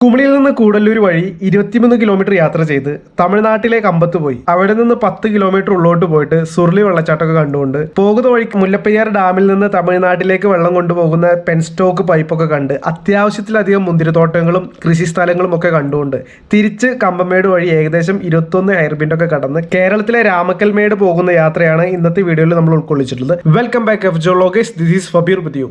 കുമളിയിൽ നിന്ന് കൂടല്ലൂർ വഴി ഇരുപത്തിമൂന്ന് കിലോമീറ്റർ യാത്ര ചെയ്ത് തമിഴ്നാട്ടിലെ കമ്പത്ത് പോയി. അവിടെ നിന്ന് പത്ത് കിലോമീറ്റർ ഉള്ളോട്ട് പോയിട്ട് സുർലി വെള്ളച്ചാട്ടമൊക്കെ കണ്ടുകൊണ്ട് പോകുന്ന വഴിക്ക് മുല്ലപ്പെരിയാർ ഡാമിൽ നിന്ന് തമിഴ്നാട്ടിലേക്ക് വെള്ളം കൊണ്ടുപോകുന്ന പെൻസ്റ്റോക്ക് പൈപ്പൊക്കെ കണ്ട് അത്യാവശ്യത്തിലധികം മുന്തിരിത്തോട്ടങ്ങളും കൃഷി സ്ഥലങ്ങളും ഒക്കെ കണ്ടുകൊണ്ട് തിരിച്ച് കമ്പമേട് വഴി ഏകദേശം ഇരുപത്തൊന്ന് ഹെയർബിൻഡ് ഒക്കെ കടന്ന് കേരളത്തിലെ രാമക്കൽമേട് പോകുന്ന യാത്രയാണ് ഇന്നത്തെ വീഡിയോയിൽ നമ്മൾ ഉൾക്കൊള്ളിച്ചിട്ടുള്ളത്. വെൽക്കം ബാക്ക് എഫ് ജോ ലോകേഷ് ദിസ് ഈസ് ഫബീർ ബുദ്ധിയു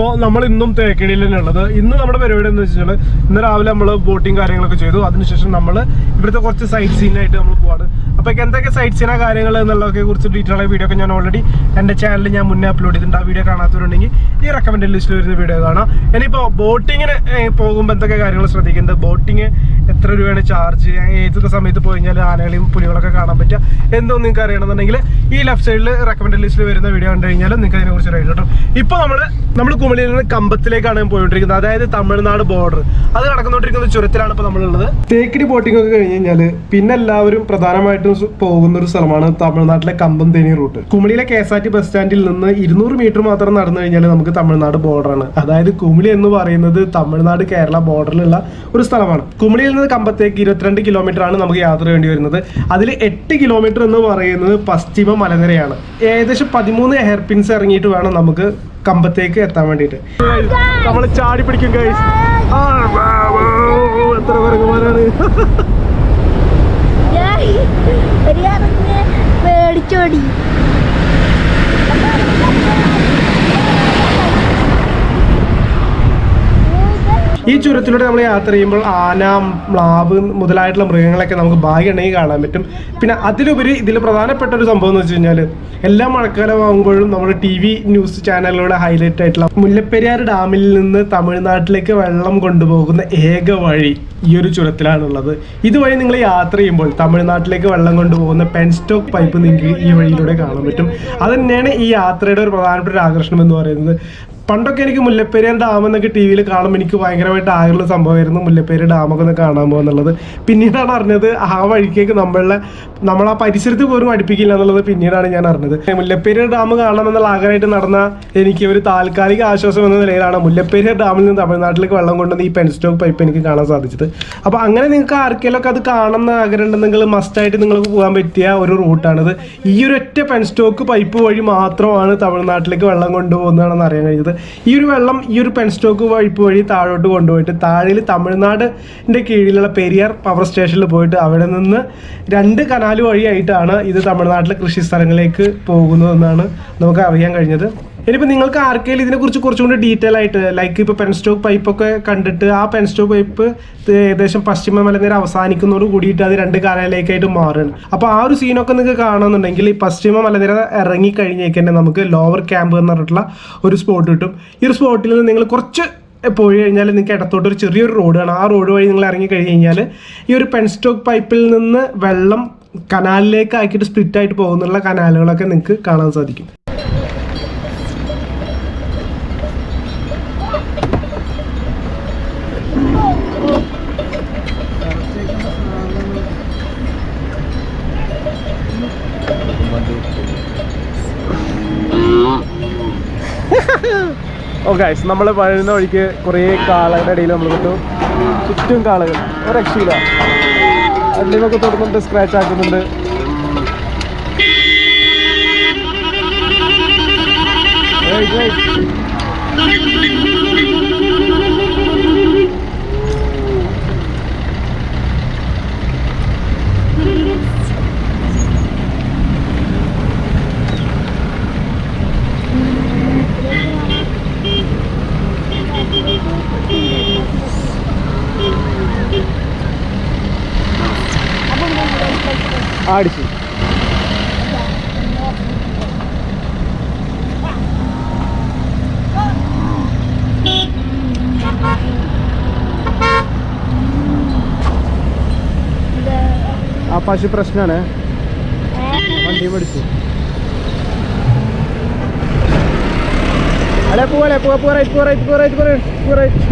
ഇപ്പോൾ നമ്മൾ ഇന്നും തേക്കടിയിൽ തന്നെ ഉള്ളത്. ഇന്ന് നമ്മുടെ പരിപാടി എന്ന് വെച്ചാൽ ഇന്ന് രാവിലെ നമ്മൾ ബോട്ടിങ് കാര്യങ്ങളൊക്കെ ചെയ്തു. അതിനുശേഷം നമ്മൾ ഇവിടുത്തെ കുറച്ച് സൈറ്റ് സീനായിട്ട് നമ്മൾ പോവാണ്. അപ്പോൾ എന്തൊക്കെ സൈറ്റ് സീനാ കാര്യങ്ങൾ എന്നുള്ളതൊക്കെ കുറിച്ച് ഡീറ്റെയിൽ ആയ വീഡിയോ ഒക്കെ ഞാൻ ഓൾറെഡി എന്റെ ചാനലിൽ ഞാൻ മുന്നേ അപ്ലോഡ് ചെയ്തിട്ടുണ്ട്. ആ വീഡിയോ കാണാത്തവരുണ്ടെങ്കിൽ ഈ റെക്കമെൻഡ് ലിസ്റ്റിൽ വരുന്ന വീഡിയോ കാണാം. ഇനിയിപ്പോൾ ബോട്ടിങ്ങിന് പോകുമ്പോൾ എന്തൊക്കെ കാര്യങ്ങൾ ശ്രദ്ധിക്കുന്നത് ബോട്ടിങ് എത്ര രൂപയാണ് ചാർജ് ഏതൊക്കെ സമയത്ത് പോയി കഴിഞ്ഞാൽ ആനകളെയും പുലികളൊക്കെ കാണാൻ പറ്റുക? എന്തോ നിങ്ങൾക്ക് അറിയണമെന്നുണ്ടെങ്കിൽ ഈ ലെഫ്റ്റ് സൈഡിൽ റെക്കമെൻഡ് ലിസ്റ്റിൽ വരുന്ന വീഡിയോ കണ്ടു കഴിഞ്ഞാൽ നിങ്ങൾക്ക് അതിനെ കുറിച്ച് അറിയാം കേട്ടോ ഇപ്പോൾ നമ്മൾ നമ്മൾ കുമളിയിൽ നിന്ന് കമ്പത്തിലേക്കാണ് പോയിക്കൊണ്ടിരിക്കുന്നത്. അതായത് തമിഴ്നാട് ബോർഡർ അത് നടന്നുകൊണ്ടിരിക്കുന്ന ചുരത്തിലാണ് ഇപ്പോൾ നമ്മളുള്ളത്. തേക്കിടി ബോട്ടിംഗ് ഒക്കെ കഴിഞ്ഞ് കഴിഞ്ഞാൽ പിന്നെ എല്ലാവരും പ്രധാനമായിട്ടും പോകുന്ന ഒരു സ്ഥലമാണ് തമിഴ്നാട്ടിലെ കമ്പം Theni route കുമളിയിലെ K S R T C സ്റ്റാൻഡിൽ നിന്ന് ഇരുന്നൂറ് മീറ്റർ മാത്രം നടന്നു കഴിഞ്ഞാൽ നമുക്ക് തമിഴ്നാട് ബോർഡറാണ് അതായത് കുമളി എന്ന് പറയുന്നത് തമിഴ്നാട് കേരള ബോർഡറിലുള്ള ഒരു സ്ഥലമാണ്. കുമളിയിൽ നിന്ന് കമ്പത്തേക്ക് ഇരുപത്തിരണ്ട് കിലോമീറ്റർ ആണ് നമുക്ക് യാത്ര വേണ്ടി വരുന്നത്. അതിൽ എട്ട് കിലോമീറ്റർ എന്ന് പറയുന്നത് പശ്ചിമ മലനിരയാണ്. ഏകദേശം പതിമൂന്ന് ഹെയർ പിൻസ് ഇറങ്ങിയിട്ട് വേണം നമുക്ക് കമ്പത്തേക്ക് എത്താൻ വേണ്ടിയിട്ട്. നമ്മൾ ചാടി പിടിക്കും ഗൈസ് എത്ര പേടിച്ചോടി. ഈ ചുരത്തിലൂടെ നമ്മൾ യാത്ര ചെയ്യുമ്പോൾ ആന മ്ലാവ് മുതലായിട്ടുള്ള മൃഗങ്ങളൊക്കെ നമുക്ക് ഭാഗ്യമുണ്ടെങ്കിൽ കാണാൻ പറ്റും. പിന്നെ അതിലുപരി ഇതിൽ പ്രധാനപ്പെട്ട ഒരു സംഭവം എന്ന് വെച്ച് കഴിഞ്ഞാൽ എല്ലാ മഴക്കാലമാകുമ്പോഴും നമ്മുടെ ടി വി ന്യൂസ് ചാനലിലൂടെ ഹൈലൈറ്റ് ആയിട്ടുള്ള മുല്ലപ്പെരിയാർ ഡാമിൽ നിന്ന് തമിഴ്നാട്ടിലേക്ക് വെള്ളം കൊണ്ടുപോകുന്ന ഏക വഴി ഈ ഒരു ചുരത്തിലാണുള്ളത്. ഇതുവഴി നിങ്ങൾ യാത്ര ചെയ്യുമ്പോൾ തമിഴ്നാട്ടിലേക്ക് വെള്ളം കൊണ്ടുപോകുന്ന പെൻസ്റ്റോക്ക് പൈപ്പ് നിങ്ങൾക്ക് ഈ വഴിയിലൂടെ കാണാൻ പറ്റും. അത് തന്നെയാണ് ഈ യാത്രയുടെ ഒരു പ്രധാനപ്പെട്ട ഒരു ആകർഷണം എന്ന് പറയുന്നത്. പണ്ടൊക്കെ എനിക്ക് മുല്ലപ്പെരിയാർ ഡാം എന്നൊക്കെ ടി വിയിൽ കാണുമ്പോൾ എനിക്ക് ഭയങ്കരമായിട്ട് ആഗ്രഹമുള്ള സംഭവമായിരുന്നു മുല്ലപ്പെരിയാർ ഡാമൊക്കെ ഒന്ന് കാണാൻ പോകുന്നുള്ളത് പിന്നീടാണ് അറിഞ്ഞത് ആ വഴിക്കേക്ക് നമ്മളെ നമ്മൾ ആ പരിസരത്ത് പോലും അടുപ്പിക്കില്ല എന്നുള്ളത് പിന്നീടാണ് ഞാൻ അറിഞ്ഞത്. മുല്ലപ്പെരിയാർ ഡാം കാണണമെന്നുള്ള ആഗ്രഹമായിട്ട് നടന്ന എനിക്ക് ഒരു താൽക്കാലിക ആശ്വാസം എന്ന നിലയിലാണ് മുല്ലപ്പെരിയാർ ഡാമിൽ നിന്ന് തമിഴ്നാട്ടിലേക്ക് വെള്ളം കൊണ്ടുവന്ന് ഈ പെൻസ്റ്റോക്ക് പൈപ്പ് എനിക്ക് കാണാൻ സാധിച്ചത്. അപ്പോൾ അങ്ങനെ നിങ്ങൾക്ക് ആർക്കെങ്കിലുമൊക്കെ അത് കാണുന്ന ആഗ്രഹം ഉണ്ടെങ്കിൽ മസ്റ്റായിട്ട് നിങ്ങൾക്ക് പോകാൻ പറ്റിയ ഒരു റൂട്ടാണിത് ഈ ഒരു ഒറ്റ പെൻസ്റ്റോക്ക് പൈപ്പ് വഴി മാത്രമാണ് തമിഴ്നാട്ടിലേക്ക് വെള്ളം കൊണ്ടുപോകുന്നതാണെന്ന് അറിയാൻ കഴിഞ്ഞത്. ഈ ഒരു വെള്ളം ഈ ഒരു പെൻസ്റ്റോക്ക് വഴിപ്പ് വഴി താഴോട്ട് കൊണ്ടുപോയിട്ട് താഴെയിൽ തമിഴ്നാടിന്റെ കീഴിലുള്ള പെരിയാർ പവർ സ്റ്റേഷനിൽ പോയിട്ട് അവിടെ നിന്ന് രണ്ട് കനാല് വഴിയായിട്ടാണ് ഇത് തമിഴ്നാട്ടിലെ കൃഷി സ്ഥലങ്ങളിലേക്ക് പോകുന്നതെന്നാണ് നമുക്ക് അറിയാൻ കഴിഞ്ഞത്. ഇനിയിപ്പോൾ നിങ്ങൾക്ക് ആർക്കെങ്കിലും ഇതിനെക്കുറിച്ച് കുറച്ചുകൂടി ഡീറ്റെയിൽ ആയിട്ട് ലൈക്ക് ഇപ്പോൾ പെൻസ്റ്റോക്ക് പൈപ്പൊക്കെ കണ്ടിട്ട് ആ പെൻസ്റ്റോക്ക് പൈപ്പ് ഏകദേശം പശ്ചിമ മലനിര അവസാനിക്കുന്നതോട് കൂടിയിട്ട് അത് രണ്ട് കാലയിലേക്കായിട്ട് മാറുകയാണ്. അപ്പോൾ ആ ഒരു സീനൊക്കെ നിങ്ങൾക്ക് കാണുന്നുണ്ടെങ്കിൽ ഈ പശ്ചിമ മലനിര ഇറങ്ങി കഴിഞ്ഞേക്ക് തന്നെ നമുക്ക് ലോവർ ക്യാമ്പ് എന്ന് പറഞ്ഞിട്ടുള്ള ഒരു സ്പോട്ട് കിട്ടും. ഈ ഒരു സ്പോട്ടിൽ നിന്ന് നിങ്ങൾ കുറച്ച് പോയി കഴിഞ്ഞാൽ നിങ്ങൾക്ക് ഇടത്തോട്ട് ഒരു ചെറിയൊരു റോഡാണ് ആ റോഡ് വഴി നിങ്ങൾ ഇറങ്ങി കഴിഞ്ഞ് കഴിഞ്ഞാൽ ഈ ഒരു പെൻസ്റ്റോക്ക് പൈപ്പിൽ നിന്ന് വെള്ളം കനാലിലേക്ക് ആക്കിയിട്ട് സ്പ്ലിറ്റ് ആയിട്ട് പോകുന്നുള്ള കനാലുകളൊക്കെ നിങ്ങൾക്ക് കാണാൻ സാധിക്കും. ഓ ഗൈസ് നമ്മൾ വഴുന്ന വഴിക്ക് കുറേ കാളകളുടെ ഇടയിൽ നമ്മൾ കിട്ടും ചുറ്റും കാളകൾ. ഒരു രക്ഷയില്ല അതിലൊക്കെ തൊടുന്നുണ്ട് സ്ക്രാച്ച് ആക്കുന്നുണ്ട്. ആടിച്ചു ആ പശു പ്രശ്നമാണ് വണ്ടി പഠിച്ചു അല്ലെ പോവല്ലേ പോവാ റൈറ്റ്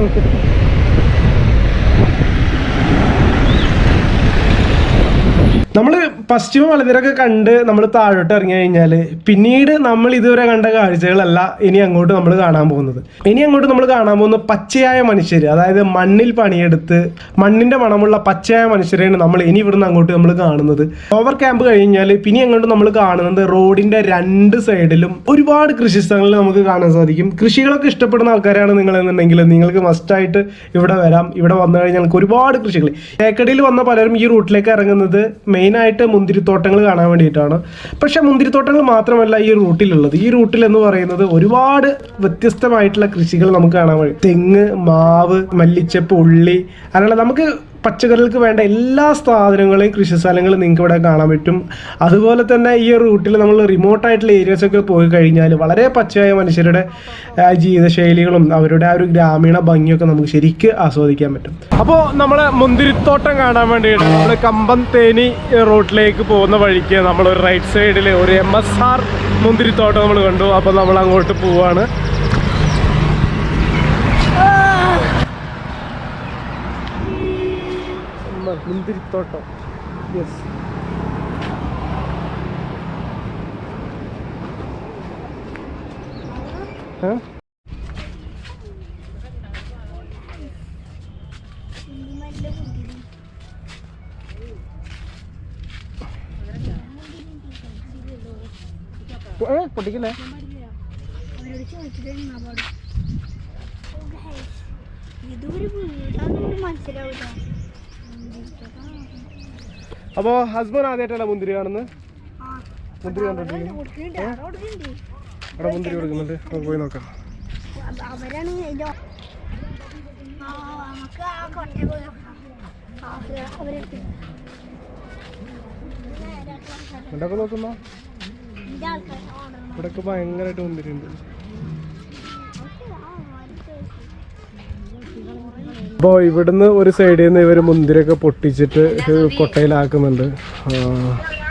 നമ്മൾ പശ്ചിമ മലനിരൊക്കെ കണ്ട് നമ്മൾ താഴോട്ട് ഇറങ്ങി കഴിഞ്ഞാൽ പിന്നീട് നമ്മൾ ഇതുവരെ കണ്ട കാഴ്ചകളല്ല ഇനി അങ്ങോട്ട് നമ്മൾ കാണാൻ പോകുന്നത്. ഇനി അങ്ങോട്ട് നമ്മൾ കാണാൻ പോകുന്ന പച്ചയായ മനുഷ്യർ അതായത് മണ്ണിൽ പണിയെടുത്ത് മണ്ണിന്റെ മണമുള്ള പച്ചയായ മനുഷ്യരെയാണ് നമ്മൾ ഇനി ഇവിടുന്ന് അങ്ങോട്ട് നമ്മൾ കാണുന്നത്. ഓവർ ക്യാമ്പ് കഴിഞ്ഞാൽ പിന്നെ അങ്ങോട്ട് നമ്മൾ കാണുന്നത് റോഡിന്റെ രണ്ട് സൈഡിലും ഒരുപാട് കൃഷിസ്ഥലങ്ങളിൽ നമുക്ക് കാണാൻ സാധിക്കും. കൃഷികളൊക്കെ ഇഷ്ടപ്പെടുന്ന ആൾക്കാരാണ് നിങ്ങൾ എന്നുണ്ടെങ്കിൽ നിങ്ങൾക്ക് മസ്റ്റായിട്ട് ഇവിടെ വരാം. ഇവിടെ വന്നു കഴിഞ്ഞാൽ ഒരുപാട് കൃഷികൾ ഏക്കടിയിൽ വന്ന പലരും ഈ റൂട്ടിലേക്ക് ഇറങ്ങുന്നത് മെയിനായിട്ട് മുന്തിരിത്തോട്ടങ്ങൾ കാണാൻ വേണ്ടിയിട്ടാണ്. പക്ഷേ മുന്തിരിത്തോട്ടങ്ങൾ മാത്രമല്ല ഈ റൂട്ടിലുള്ളത്. ഈ റൂട്ടിൽ എന്ന് പറയുന്നത് ഒരുപാട് വ്യത്യസ്തമായിട്ടുള്ള കൃഷികൾ നമുക്ക് കാണാൻ കഴിയും തെങ്ങ് മാവ് മല്ലിച്ചപ്പ് ഉള്ളി അങ്ങനെയുള്ള നമുക്ക് പച്ചക്കറികൾക്ക് വേണ്ട എല്ലാ സാധനങ്ങളെയും കൃഷി സ്ഥലങ്ങളും നിങ്ങൾക്ക് ഇവിടെ കാണാൻ പറ്റും. അതുപോലെ തന്നെ ഈ റൂട്ടിൽ നമ്മൾ റിമോട്ടായിട്ടുള്ള ഏരിയാസ് ഒക്കെ പോയി കഴിഞ്ഞാൽ വളരെ പച്ചയായ മനുഷ്യരുടെ ജീവിതശൈലികളും അവരുടെ ആ ഒരു ഗ്രാമീണ ഭംഗിയൊക്കെ നമുക്ക് ശരിക്ക് ആസ്വദിക്കാൻ പറ്റും. അപ്പോൾ നമ്മളെ മുന്തിരിത്തോട്ടം കാണാൻ വേണ്ടിയിട്ട് നമ്മൾ കമ്പം തേനി റോട്ടിലേക്ക് പോകുന്ന വഴിക്ക് നമ്മൾ ഒരു റൈറ്റ് സൈഡിൽ ഒരു എം എസ് ആർ മുന്തിരിത്തോട്ടം നമ്മൾ കണ്ടു. അപ്പോൾ നമ്മൾ അങ്ങോട്ട് പോവാണ് മുന്തിരിത്തോട്ടം യെസ് ഏ പൊട്ടിക്കല്ലേ? ഇതൊരു വീടാണെന്ന് മനസ്സിലാവില്ല അപ്പോൾ ഹസ്ബൻഡ് ആദ്യമായിട്ടല്ല മുന്തിരി കാണുന്നത്? മുന്തിരി കണ്ടോണ്ടിരിക്കുന്നു. കൊടുക്കുന്നുണ്ട് അവിടെ കൊടുക്കുന്നുണ്ട്. അവിടെ മുന്തിരി കൊടുക്കുന്നുണ്ട്. നമുക്ക് പോയി നോക്കാം. ഇവിടെ നോക്കുന്നോ? ഇവിടെ ഭയങ്കരമായിട്ട് മുന്തിരി ആ അപ്പോൾ ഇവിടുന്ന് ഒരു സൈഡിൽ നിന്ന് ഇവർ മുന്തിരിയൊക്കെ പൊട്ടിച്ചിട്ട് കൊട്ടയിലാക്കുന്നുണ്ട്.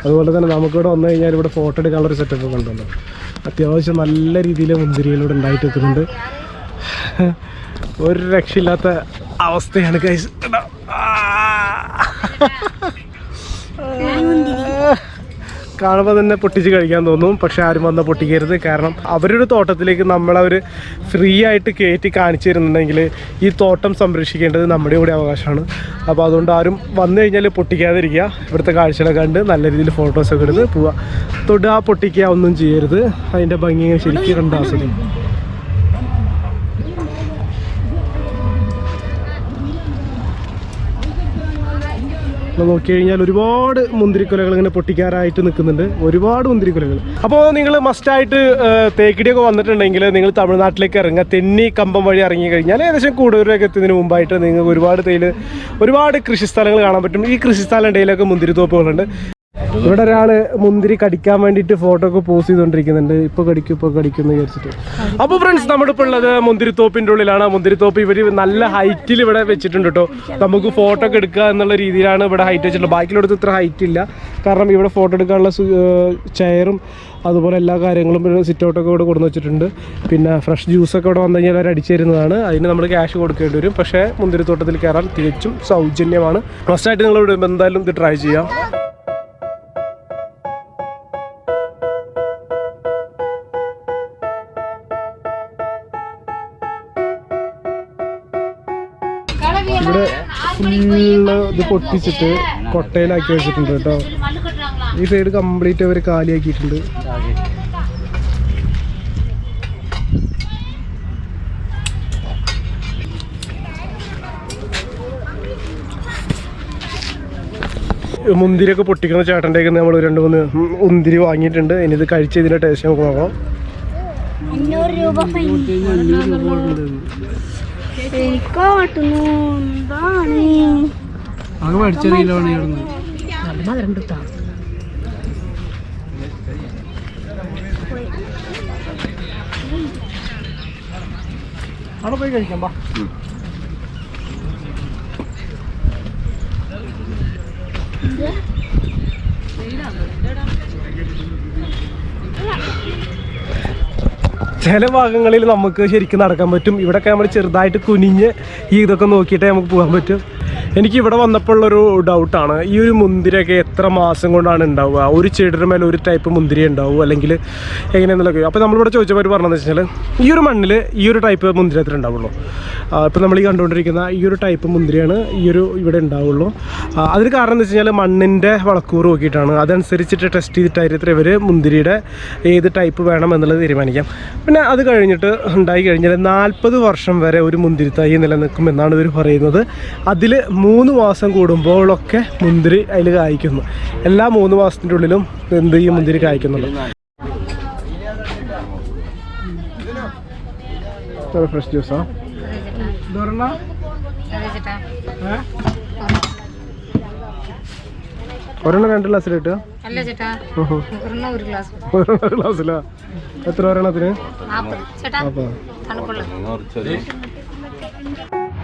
അതുപോലെ തന്നെ നമുക്കിവിടെ വന്നു കഴിഞ്ഞാൽ ഇവിടെ ഫോട്ടോ എടുക്കാനുള്ള ഒരു സെറ്റപ്പ് കണ്ടുണ്ട് അത്യാവശ്യം നല്ല രീതിയിൽ മുന്തിരിയിലൂടെ ഉണ്ടായിട്ട് നിൽക്കുന്നുണ്ട്. ഒരു രക്ഷയില്ലാത്ത അവസ്ഥയാണ് കൈസ് കാണുമ്പോൾ തന്നെ പൊട്ടിച്ച് കഴിക്കാൻ തോന്നും പക്ഷെ ആരും വന്ന് പൊട്ടിക്കരുത്. കാരണം അവരുടെ തോട്ടത്തിലേക്ക് നമ്മളവർ ഫ്രീ ആയിട്ട് കയറ്റി കാണിച്ചു തരുന്നുണ്ടെങ്കിൽ ഈ തോട്ടം സംരക്ഷിക്കേണ്ടത് നമ്മുടെ കൂടെ അവകാശമാണ്. അപ്പോൾ അതുകൊണ്ട് ആരും വന്നു കഴിഞ്ഞാൽ പൊട്ടിക്കാതിരിക്കുക. ഇവിടുത്തെ കാഴ്ചകളൊക്കെ കണ്ട് നല്ല രീതിയിൽ ഫോട്ടോസൊക്കെ എടുത്ത് പോവുക ആ പൊട്ടിക്കുക ഒന്നും ചെയ്യരുത്. അതിന്റെ ഭംഗി ശരിക്കും കണ്ട് നമ്മൾ നോക്കി കഴിഞ്ഞാൽ ഒരുപാട് മുന്തിരിക്കുലകൾ ഇങ്ങനെ പൊട്ടിക്കാറായിട്ട് നിൽക്കുന്നുണ്ട്. ഒരുപാട് മുന്തിരിക്കുലകൾ. അപ്പോൾ നിങ്ങൾ മസ്റ്റായിട്ട് തേക്കിടിയൊക്കെ വന്നിട്ടുണ്ടെങ്കിൽ നിങ്ങൾ തമിഴ്നാട്ടിലേക്ക് ഇറങ്ങുക. തെന്നി കമ്പം വഴി ഇറങ്ങി കഴിഞ്ഞാൽ ഏകദേശം കൂടുതലൊക്കെ എത്തുന്നതിന് മുമ്പായിട്ട് നിങ്ങൾക്ക് ഒരുപാട് തേയില ഒരുപാട് കൃഷി സ്ഥലങ്ങൾ കാണാൻ പറ്റും. ഈ കൃഷി കൃഷിസ്ഥലം ഇടയിലൊക്കെ മുന്തിരിത്തോപ്പുകളുണ്ട്. ഇവിടെ ഒരാൾ മുന്തിരി കടിക്കാൻ വേണ്ടിട്ട് ഫോട്ടോ ഒക്കെ പോസ്റ്റ് ചെയ്തോണ്ടിരിക്കുന്നുണ്ട്. ഇപ്പൊ കടിക്കും ഇപ്പൊ കടിക്കുന്നു വിചാരിച്ചിട്ട്. അപ്പൊ ഫ്രണ്ട്സ് നമ്മുടെ ഇപ്പൊ ഉള്ളത് മുന്തിരിത്തോപ്പിന്റെ ഉള്ളിലാണ്. മുന്തിരിത്തോപ്പ് ഇവർ നല്ല ഹൈറ്റിൽ ഇവിടെ വെച്ചിട്ടുണ്ട് കേട്ടോ നമുക്ക് ഫോട്ടോ ഒക്കെ എടുക്കുക എന്നുള്ള രീതിയിലാണ് ഇവിടെ ഹൈറ്റ് വെച്ചിട്ടുള്ളത്. ബാക്കിലോടത്ത് ഇത്ര ഹൈറ്റ് ഇല്ല. കാരണം ഇവിടെ ഫോട്ടോ എടുക്കാനുള്ള ചെയറും അതുപോലെ എല്ലാ കാര്യങ്ങളും സിറ്റ് ഔട്ടൊക്കെ ഇവിടെ കൊടുന്ന് വെച്ചിട്ടുണ്ട്. പിന്നെ ഫ്രഷ് ജ്യൂസൊക്കെ ഇവിടെ വന്നു കഴിഞ്ഞാൽ അവർ അടിച്ചു തരുന്നതാണ്. അതിന് നമ്മൾ ക്യാഷ് കൊടുക്കേണ്ടി വരും. പക്ഷേ മുന്തിരിത്തോട്ടത്തിൽ കയറാൻ തികച്ചും സൗജന്യമാണ്. ഫസ്റ്റായിട്ട് നിങ്ങൾ ഇവിടെ എന്തായാലും ഇത് ട്രൈ ചെയ്യാം. ഫുള്ള് ഇത് പൊട്ടിച്ചിട്ട് കൊട്ടയിലാക്കി വെച്ചിട്ടുണ്ട് കേട്ടോ. ഈ സൈഡ് കംപ്ലീറ്റ് അവർ കാലിയാക്കിയിട്ടുണ്ട്. മുന്തിരിയൊക്കെ പൊട്ടിക്കുന്ന ചേട്ടന്റെ ഒക്കെ നമ്മൾ രണ്ട് മൂന്ന് മുന്തിരി വാങ്ങിയിട്ടുണ്ട്. ഇനി ഇത് കഴിച്ച് ഇതിന്റെ ടേസ്റ്റ് നമുക്ക് നോക്കാം. അഞ്ഞൂറ് രൂപ ഫൈൻ എനിക്ക് അത് മേടിച്ചറിയില്ലാണ് അവിടെ പോയി കഴിക്കാം ബാ ചില ഭാഗങ്ങളിൽ നമുക്ക് ശരിക്കും നടക്കാൻ പറ്റും. ഇവിടെയൊക്കെ നമ്മൾ ചെറുതായിട്ട് കുനിഞ്ഞ് ഈ ഇതൊക്കെ നോക്കിയിട്ടേ നമുക്ക് പോകാൻ പറ്റും. എനിക്ക് ഇവിടെ വന്നപ്പോഴുള്ളൊരു ഡൗട്ടാണ് ഈ ഒരു മുന്തിരിയൊക്കെ എത്ര മാസം കൊണ്ടാണ് ഉണ്ടാവുക? ഒരു ചെടിയുടെ മേലെ ഒരു ടൈപ്പ് മുന്തിരി ഉണ്ടാവും? അല്ലെങ്കിൽ എങ്ങനെയാണെന്നൊക്കെ അപ്പോൾ നമ്മളിവിടെ ചോദിച്ചപ്പോൾ അവർ പറഞ്ഞതെന്ന് വെച്ചാൽ ഈ ഒരു മണ്ണിൽ ഈ ഒരു ടൈപ്പ് മുന്തിരി അത്ര ഉണ്ടാവുള്ളൂ. ഇപ്പോൾ നമ്മൾ ഈ കണ്ടുകൊണ്ടിരിക്കുന്ന ഈ ഒരു ടൈപ്പ് മുന്തിരിയാണ് ഈ ഒരു ഇവിടെ ഉണ്ടാവുള്ളൂ. അതിന് കാരണം എന്ന് വെച്ച് കഴിഞ്ഞാൽ മണ്ണിന്റെ വളക്കൂർ നോക്കിയിട്ടാണ്. അതനുസരിച്ചിട്ട് ടെസ്റ്റ് ചെയ്തിട്ടായിരിക്കും ഇവർ മുന്തിരിയുടെ ഏത് ടൈപ്പ് വേണം എന്നുള്ളത് തീരുമാനിക്കാം. പിന്നെ അത് കഴിഞ്ഞിട്ട് ഉണ്ടായി കഴിഞ്ഞാൽ നാൽപ്പത് വർഷം വരെ ഒരു മുന്തിരി തൈ നിലനിൽക്കും എന്നാണ് ഇവർ പറയുന്നത്. അതിൽ മൂന്ന് മാസം കൂടുമ്പോഴൊക്കെ മുന്തിരി അതിൽ കായ്ക്കുന്നു. എല്ലാ മൂന്ന് മാസത്തിന്റെ ഉള്ളിലും എന്ത് ഈ മുന്തിരി കായ്ക്കുന്നുണ്ട്. ഫ്രഷ് ജ്യൂസാ ഒരെണ്ണം രണ്ട് ഗ്ലാസ്സിൽ കിട്ടുക അല്ല ചേട്ടാ ഒരെണ്ണം ഒരു ഗ്ലാസ് ഒരെണ്ണം ഗ്ലാസ്സിലാ എത്ര ഒരെണ്ണത്തിന്?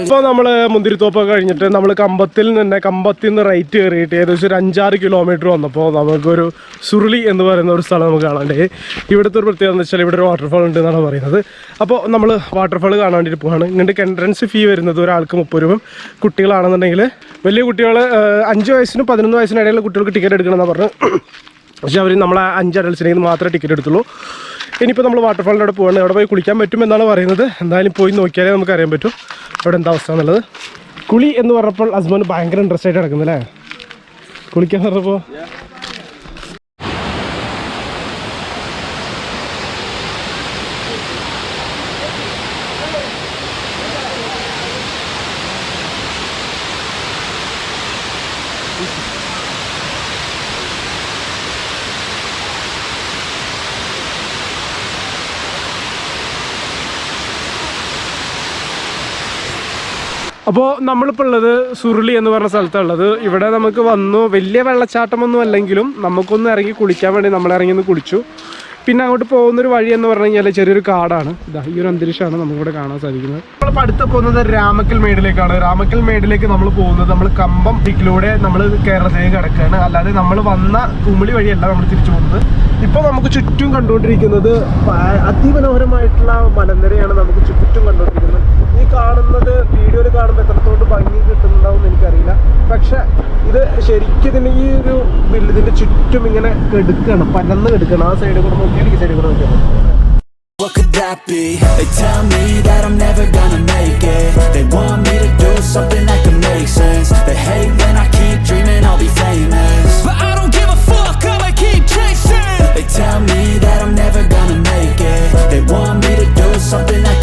ഇപ്പോൾ നമ്മൾ മുന്തിരിത്തോപ്പൊക്കെ കഴിഞ്ഞിട്ട് നമ്മൾ കമ്പത്തിൽ നിന്ന് കമ്പത്തിൽ നിന്ന് റൈറ്റ് കയറിയിട്ട് ഏകദേശം ഒരു അഞ്ചാറ് കിലോമീറ്റർ വന്നപ്പോൾ നമുക്കൊരു സുരുളി എന്ന് പറയുന്ന ഒരു സ്ഥലം നമുക്ക് കാണാണ്ട് ഇവിടുത്തെ ഒരു പ്രത്യേകത എന്ന് വെച്ചാൽ ഇവിടെ ഒരു വാട്ടർഫാൾ ഉണ്ട് എന്നാണ് പറയുന്നത്. അപ്പോൾ നമ്മൾ വാട്ടർഫാൾ കാണാൻ വേണ്ടിയിട്ട് പോവാണ്. ഇങ്ങോട്ട് എൻട്രൻസ് ഫീ വരുന്നത് ഒരാൾക്ക് മുപ്പത് രൂപ. കുട്ടികളാണെന്നുണ്ടെങ്കിൽ വലിയ കുട്ടികൾ അഞ്ച് വയസ്സിനും പതിനൊന്ന് വയസ്സിനും ഇടയിലുള്ള കുട്ടികൾക്ക് ടിക്കറ്റ് എടുക്കണമെന്നാണ് പറഞ്ഞു. പക്ഷേ അവർ നമ്മളെ അഞ്ച് അഡൽസിനെങ്കിൽ മാത്രമേ ടിക്കറ്റ് എടുത്തുള്ളൂ. ഇനിയിപ്പോൾ നമ്മൾ വാട്ടർഫാളിന്റെ അവിടെ പോകണം അവിടെ പോയി കുളിക്കാൻ പറ്റും എന്നാണ് പറയുന്നത്. എന്തായാലും പോയി നോക്കിയാലേ നമുക്ക് അറിയാൻ പറ്റും. അവിടെ എന്താ അവസ്ഥ എന്നുള്ളത്. കുളി എന്ന് പറഞ്ഞപ്പോൾ ഹസ്ബൻഡ് ഭയങ്കര ഇൻട്രസ്റ്റ് ആയിട്ട് കിടക്കുന്നല്ലേ കുളിക്കാൻ പറഞ്ഞപ്പോൾ അപ്പോൾ നമ്മളിപ്പോൾ ഉള്ളത് സുരുളി എന്ന് പറഞ്ഞ സ്ഥലത്തുള്ളത് ഇവിടെ നമുക്ക് വന്നു. വലിയ വെള്ളച്ചാട്ടമൊന്നും അല്ലെങ്കിലും നമുക്കൊന്ന് ഇറങ്ങി കുളിക്കാൻ വേണ്ടി നമ്മൾ ഇറങ്ങി ഒന്ന് കുളിച്ചു. പിന്നെ അങ്ങോട്ട് പോകുന്നൊരു വഴി എന്ന് പറഞ്ഞു കഴിഞ്ഞാൽ ചെറിയൊരു കാടാണ്. ഇതാ ഈ ഒരു അന്തരീക്ഷമാണ് നമുക്കിവിടെ കാണാൻ സാധിക്കുന്നത്. നമ്മളിപ്പോൾ അടുത്ത് പോകുന്നത് രാമക്കൽ മേടിലേക്കാണ്. രാമക്കൽ മേടിലേക്ക് നമ്മൾ പോകുന്നത് നമ്മൾ കമ്പം ഇതിലൂടെ നമ്മൾ കേരളത്തിലേക്ക് കിടക്കുകയാണ്. അല്ലാതെ നമ്മൾ വന്ന കുമിളി വഴിയല്ല നമ്മൾ തിരിച്ചു പോകുന്നത്. ഇപ്പോൾ നമുക്ക് ചുറ്റും കണ്ടുകൊണ്ടിരിക്കുന്നത് അതിമനോഹരമായിട്ടുള്ള മലനിരയാണ് നമുക്ക് ചുറ്റും കണ്ടുകൊണ്ടിരിക്കുന്നത്. ഈ കാണുന്നത് വീഡിയോയിൽ കാണുമ്പോൾ എത്രത്തോളം ഭംഗി കിട്ടുന്നുണ്ടാവും എനിക്കറിയില്ല. പക്ഷെ ഇത് ശരിക്കും ഇതിന് ഈ ഒരു ബില്ല് ഇതിന്റെ ചുറ്റും ഇങ്ങനെ കെടുക്കണം പരന്ന് കെടുക്കണം. ആ സൈഡിൽ കൂടെ നോക്കിയാൽ ഈ സൈഡിൽ കൂടെ നോക്കിയാൽ What could that be? They tell me that I'm never gonna make it. They want me to do something that can make sense. They hate when I keep dreaming I'll be famous. But I They tell me that I'm never gonna make it. They want me to do something I